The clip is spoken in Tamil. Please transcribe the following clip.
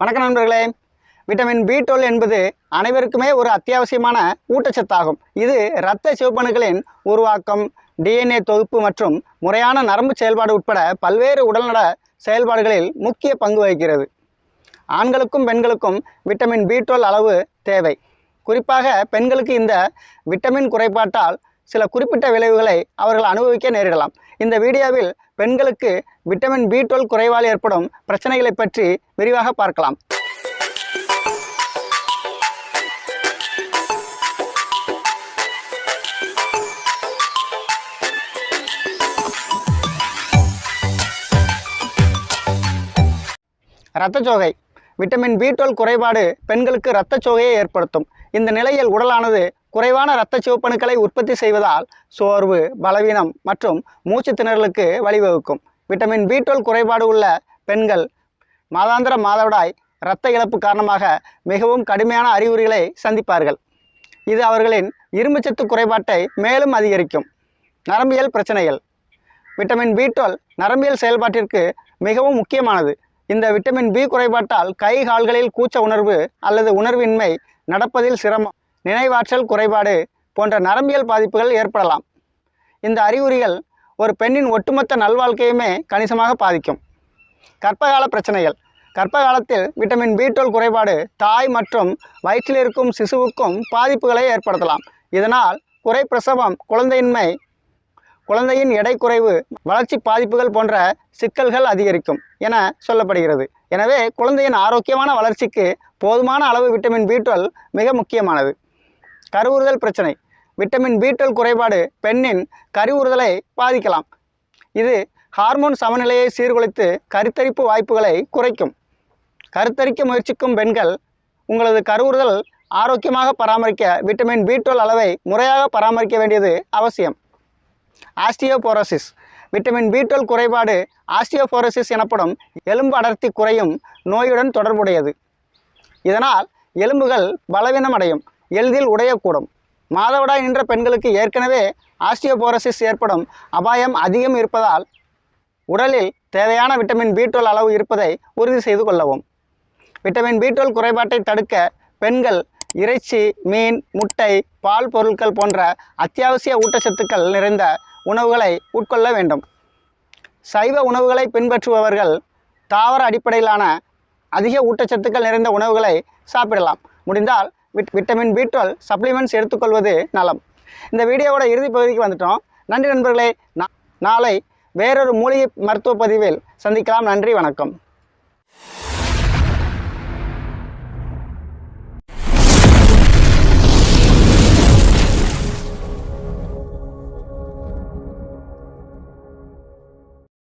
வணக்கம் நண்பர்களே. விட்டமின் பி டுவெல் என்பது அனைவருக்குமே ஒரு அத்தியாவசியமான ஊட்டச்சத்தாகும். இது இரத்த சிவப்பணுக்களின் உருவாக்கம் டிஎன்ஏ தொகுப்பு மற்றும் முறையான நரம்பு செயல்பாடு உட்பட பல்வேறு உடல்நல செயல்பாடுகளில் முக்கிய பங்கு வகிக்கிறது. ஆண்களுக்கும் பெண்களுக்கும் விட்டமின் பி டுவெல் அளவு தேவை. குறிப்பாக பெண்களுக்கு இந்த விட்டமின் குறைபாட்டால் சில குறிப்பிட்ட விளைவுகளை அவர்கள் அனுபவிக்க நேரிடலாம். இந்த வீடியோவில் பெண்களுக்கு விட்டமின் பி டுவெல் குறைவால் ஏற்படும் பிரச்சனைகளை பற்றி விரிவாக பார்க்கலாம். இரத்தச்சோகை விட்டமின் பி டுவெல் குறைபாடு பெண்களுக்கு இரத்தச்சோகையை ஏற்படுத்தும். இந்த நிலையில் உடலானது குறைவான இரத்த சிவப்பணுக்களை உற்பத்தி செய்வதால் சோர்வு பலவீனம் மற்றும் மூச்சு திணறலுக்கு வழிவகுக்கும். விட்டமின் பி டுவெல் குறைபாடு உள்ள பெண்கள் மாதாந்திர மாதவிடாய் இரத்த இழப்பு காரணமாக மிகவும் கடுமையான அறிகுறிகளை சந்திப்பார்கள். இது அவர்களின் இரும்புச்சத்து குறைபாட்டை மேலும் அதிகரிக்கும். நரம்பியல் பிரச்சனைகள். விட்டமின் பி டுவெல் நரம்பியல் செயல்பாட்டிற்கு மிகவும் முக்கியமானது. இந்த விட்டமின் பி குறைபாட்டால் கை கால்களில் கூச்ச உணர்வு அல்லது உணர்வின்மை நடப்பதில் சிரமம். நினைவாற்றல் குறைபாடு போன்ற நரம்பியல் பாதிப்புகள் ஏற்படலாம். இந்த அறிகுறிகள் ஒரு பெண்ணின் ஒட்டுமொத்த நல்வாழ்க்கையுமே கணிசமாக பாதிக்கும். கர்ப்பகால பிரச்சனைகள். கர்ப்ப காலத்தில் விட்டமின் பி டுவெல் குறைபாடு தாய் மற்றும் வயிற்றில் இருக்கும் சிசுவுக்கும் பாதிப்புகளை ஏற்படுத்தலாம். இதனால் குறை பிரசவம் குழந்தையின்மை குழந்தையின் எடை குறைவு வளர்ச்சி பாதிப்புகள் போன்ற சிக்கல்கள் அதிகரிக்கும் என சொல்லப்படுகிறது. எனவே குழந்தையின் ஆரோக்கியமான வளர்ச்சிக்கு போதுமான அளவு விட்டமின் பி டுவெல் மிக முக்கியமானது. கருவுறுதல் பிரச்சனை. விட்டமின் பீட்டல் குறைபாடு பெண்ணின் கருவுறுதலை பாதிக்கலாம். இது ஹார்மோன் சமநிலையை சீர்குலைத்து கருத்தரிப்பு வாய்ப்புகளை குறைக்கும். கருத்தரிக்க முயற்சிக்கும் பெண்கள் உங்களது கருவுறுதல் ஆரோக்கியமாக பராமரிக்க விட்டமின் பி டுவெல் அளவை முறையாக பராமரிக்க வேண்டியது அவசியம். ஆஸ்டியோபோரோசிஸ். விட்டமின் பி டுவெல் குறைபாடு ஆஸ்டியோபோரோசிஸ் எனப்படும் எலும்பு அடர்த்தி குறையும் நோயுடன் தொடர்புடையது. இதனால் எலும்புகள் பலவீனமடையும். எளிதில் உடையக்கூடும். மாதவிடாய் நின்ற பெண்களுக்கு ஏற்கனவே ஆஸ்டியோபோரசிஸ் ஏற்படும் அபாயம் அதிகம் இருப்பதால் உடலில் தேவையான விட்டமின் பி டுவெல் அளவு இருப்பதை உறுதி செய்து கொள்ளவும். விட்டமின் பி டுவெல் குறைபாட்டை தடுக்க பெண்கள் இறைச்சி மீன் முட்டை பால் பொருட்கள் போன்ற அத்தியாவசிய ஊட்டச்சத்துக்கள் நிறைந்த உணவுகளை உட்கொள்ள வேண்டும். சைவ உணவுகளை பின்பற்றுபவர்கள் தாவர அடிப்படையிலான அதிக ஊட்டச்சத்துக்கள் நிறைந்த உணவுகளை சாப்பிடலாம். முடிந்தால் விட்டமின் பி டுவெல் சப்ளிமெண்ட்ஸ் எடுத்துக்கொள்வது நலம். இந்த வீடியோவோட இறுதி பகுதிக்கு வந்துட்டோம். நன்றி நண்பர்களே. நா- நாளை வேறொரு மூலிகை மருத்துவ பதிவில் சந்திக்கலாம். நன்றி வணக்கம்.